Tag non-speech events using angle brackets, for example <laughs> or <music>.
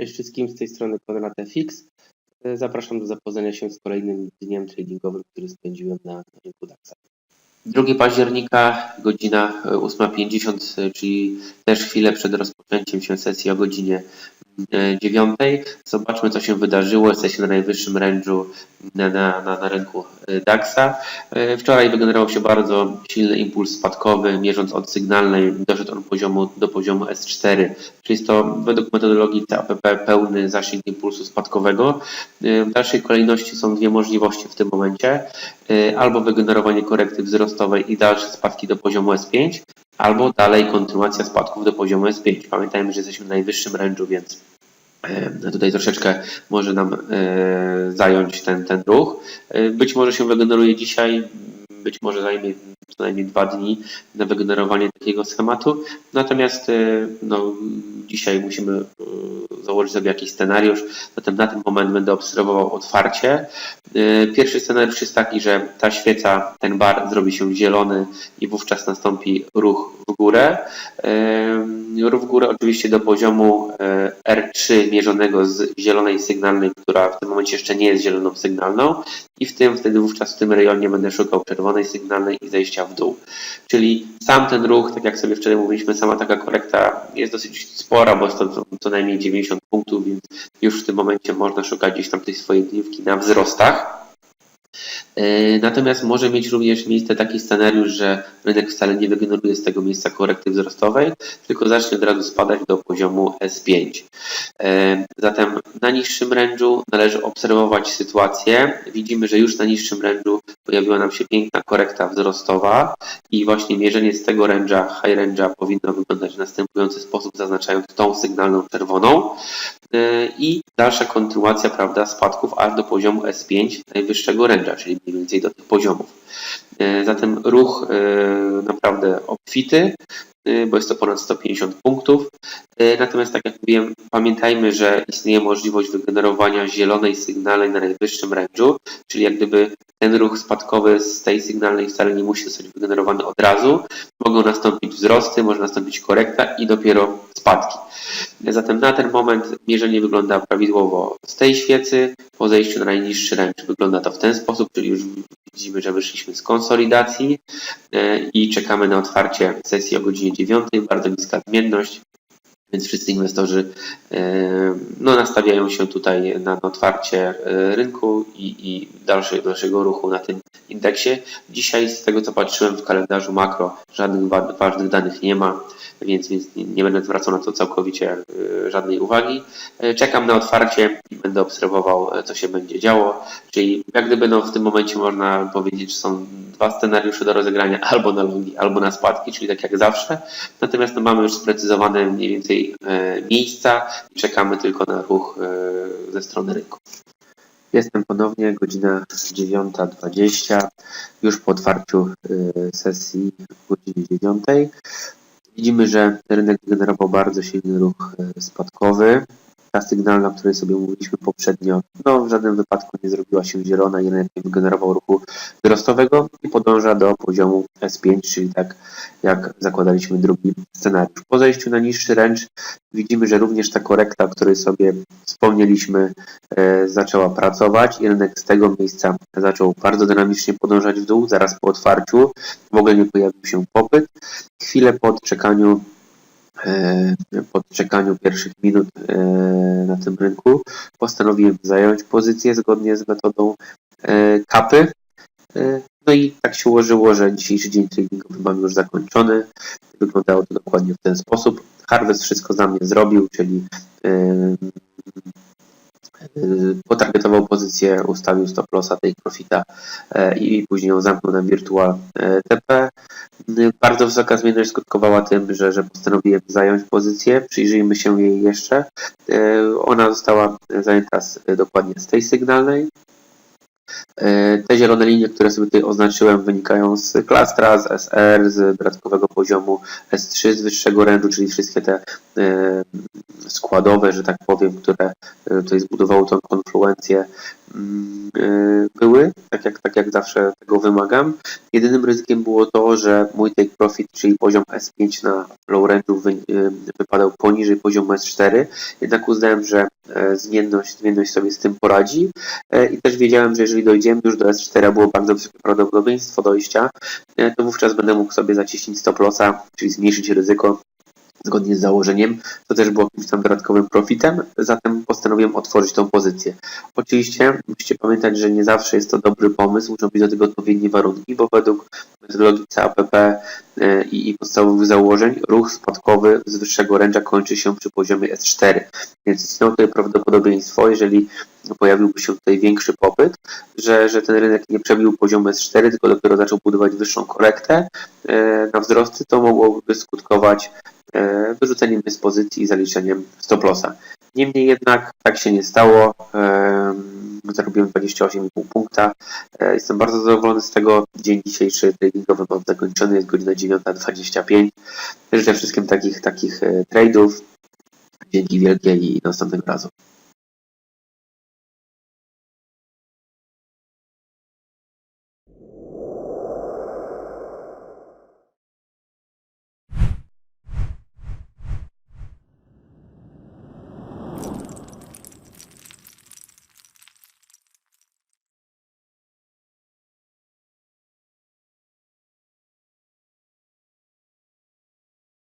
Cześć wszystkim, z tej strony Konrad FX. E, Zapraszam do zapoznania się z kolejnym dniem tradingowym, który spędziłem na rynku DAX. 2 października, godzina e, 8.50, e, czyli też chwilę przed rozpoczęciem się sesji o godzinie e, 9. Zobaczmy, co się wydarzyło. Jesteśmy na najwyższym range'u na, na, na, rynku e, DAX-a. E, Wczoraj wygenerował się bardzo silny impuls spadkowy, mierząc od sygnalnej, doszedł on poziomu, do poziomu S4, czyli jest to według metodologii CAPP pełny zasięg impulsu spadkowego. W dalszej kolejności są dwie możliwości w tym momencie. Albo wygenerowanie korekty wzrostowej i dalsze spadki do poziomu S5, albo dalej kontynuacja spadków do poziomu S5. Pamiętajmy, że jesteśmy na najwyższym range'u, więc e, tutaj troszeczkę może nam e, zająć ten, ten ruch. E, Być może się wygeneruje dzisiaj, być może zajmie co najmniej dwa dni na wygenerowanie takiego schematu. Natomiast e, no, dzisiaj musimy założyć sobie jakiś scenariusz, zatem na ten moment będę obserwował otwarcie. E, Pierwszy scenariusz jest taki, że ta świeca, ten bar zrobi się zielony i wówczas nastąpi ruch w górę. E, Ruch w górę oczywiście do poziomu e, R3 mierzonego z zielonej sygnalnej, która w tym momencie jeszcze nie jest zieloną sygnalną i w tym wtedy wówczas w tym rejonie będę szukał czerwonej sygnalnej i zejścia w dół. Czyli sam ten ruch, tak jak sobie wczoraj mówiliśmy, sama taka korekta jest dosyć spora, bo jest to co najmniej 90 punktów, więc już w tym momencie można szukać gdzieś tam tej swojej dniówki na wzrostach. E, Natomiast może mieć również miejsce taki scenariusz, że rynek wcale nie wygeneruje z tego miejsca korekty wzrostowej, tylko zacznie od razu spadać do poziomu S5. E, Zatem na niższym range'u należy obserwować sytuację. Widzimy, że już na niższym range'u pojawiła nam się piękna korekta wzrostowa i właśnie mierzenie z tego range'a, high range'a powinno wyglądać w następujący sposób, zaznaczając tą sygnalną czerwoną e, i dalsza kontynuacja, prawda, spadków aż do poziomu S5 najwyższego range'a, czyli mniej więcej do tych poziomów. E, Zatem ruch e, naprawdę obfity, e, bo jest to ponad 150 punktów. Natomiast tak jak mówiłem, pamiętajmy, że istnieje możliwość wygenerowania zielonej sygnalnej na najwyższym range'u, czyli jak gdyby ten ruch spadkowy z tej sygnalnej wcale nie musi zostać wygenerowany od razu. Mogą nastąpić wzrosty, może nastąpić korekta i dopiero spadki. Zatem na ten moment mierzenie wygląda prawidłowo z tej świecy. Po zejściu na najniższy range wygląda to w ten sposób, czyli już widzimy, że wyszliśmy z konsolidacji e, i czekamy na otwarcie sesji o godzinie 9. Bardzo niska zmienność. Więc wszyscy inwestorzy e, no, nastawiają się tutaj na otwarcie e, rynku i, i dalszy, dalszego ruchu na tym indeksie. Dzisiaj z tego co patrzyłem w kalendarzu makro żadnych wa- ważnych danych nie ma, więc, więc nie, będę zwracał na to całkowicie e, żadnej uwagi. Czekam na otwarcie i będę obserwował co się będzie działo. Czyli jak gdyby no, w tym momencie można powiedzieć, że są dwa scenariusze do rozegrania <laughs> albo na longi, albo na spadki, czyli tak jak zawsze. Natomiast no, mamy już sprecyzowane mniej więcej e, miejsca i czekamy tylko na ruch e, ze strony rynku. Jestem ponownie, godzina 9.20, już po otwarciu e, sesji o godzinie 9. Widzimy, że rynek generował bardzo silny ruch spadkowy. Ta sygnalna, o której sobie mówiliśmy poprzednio, no w żadnym wypadku nie zrobiła się zielona rynek nie wygenerował ruchu wzrostowego i podąża do poziomu S5, czyli tak jak zakładaliśmy drugi scenariusz. Po zejściu na niższy range widzimy, że również ta korekta, o której sobie wspomnieliśmy, e, zaczęła pracować i rynek z tego miejsca zaczął bardzo dynamicznie podążać w dół. Zaraz po otwarciu w ogóle nie pojawił się popyt. Chwilę po odczekaniu po odczekaniu pierwszych minut e, na tym rynku postanowiłem zająć pozycję zgodnie z metodą e, kapy. E, No i tak się ułożyło, że dzisiejszy dzień tradingowy mam już zakończony. Wyglądało to dokładnie w ten sposób. Harvest wszystko za mnie zrobił, czyli e, e, potargetował pozycję, ustawił stop lossa, take profita e, i później ją zamknął na virtual e, TP. Y, Bardzo wysoka zmienność skutkowała tym, że, że postanowiłem zająć pozycję. Przyjrzyjmy się jej jeszcze. E, Ona została zajęta z, dokładnie z tej sygnalnej. E, Te zielone linie, które sobie tutaj oznaczyłem, wynikają z klastra, z SR, z dodatkowego poziomu S3 z wyższego rzędu, czyli wszystkie te e, składowe, że tak powiem, które e, tutaj zbudowały tą konfluencję, mm, były, tak jak, tak jak zawsze tego wymagam. Jedynym ryzykiem było to, że mój take profit, czyli poziom S5 na low range'u wy, wypadał poniżej poziomu S4, jednak uznałem, że zmienność, zmienność sobie z tym poradzi i też wiedziałem, że jeżeli dojdziemy już do S4, a było bardzo wysokie prawdopodobieństwo dojścia, e, to wówczas będę mógł sobie zaciśnić stop lossa, czyli zmniejszyć ryzyko zgodnie z założeniem. To też było jakimś tam dodatkowym profitem, zatem postanowiłem otworzyć tą pozycję. Oczywiście musicie pamiętać, że nie zawsze jest to dobry pomysł, muszą być do tego odpowiednie warunki, bo według metodologii CAPP e, i, i podstawowych założeń ruch spadkowy z wyższego ręcza kończy się przy poziomie S4. Więc istniało tutaj prawdopodobieństwo, jeżeli pojawiłby się tutaj większy popyt, że, że ten rynek nie przebił poziomu S4, tylko dopiero zaczął budować wyższą korektę e, na wzrosty, to mogłoby skutkować wyrzuceniem mnie z pozycji i zaliczeniem stop lossa. Niemniej jednak tak się nie stało. Em, Zarobiłem 28,5 punkta. E, Jestem bardzo zadowolony z tego. Dzień dzisiejszy tradingowy mam zakończony, jest godzina 9.25. Życzę wszystkim takich, takich e, tradeów. Dzięki wielkie i następnego razu.